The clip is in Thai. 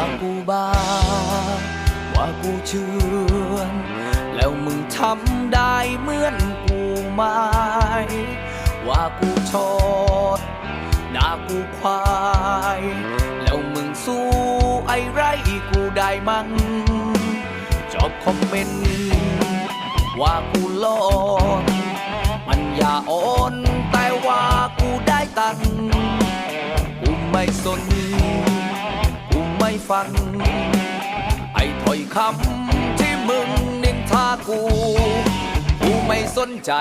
ว่ากูบ้า ว่ากูเชื่อแล้วมึงทำได้เหมือนกูไหมว่ากูชดด่ากูควาย แล้วมึงสู้ไอ้ไรกูได้มั้งจอบคอมเมนต์ว่ากูหลอนมันอย่าอ่อนแต่ว่ากูได้ตังกูไม่สน ฟังไอ้ถ้อยคำที่มึงนินทากู กูไม่สนใจ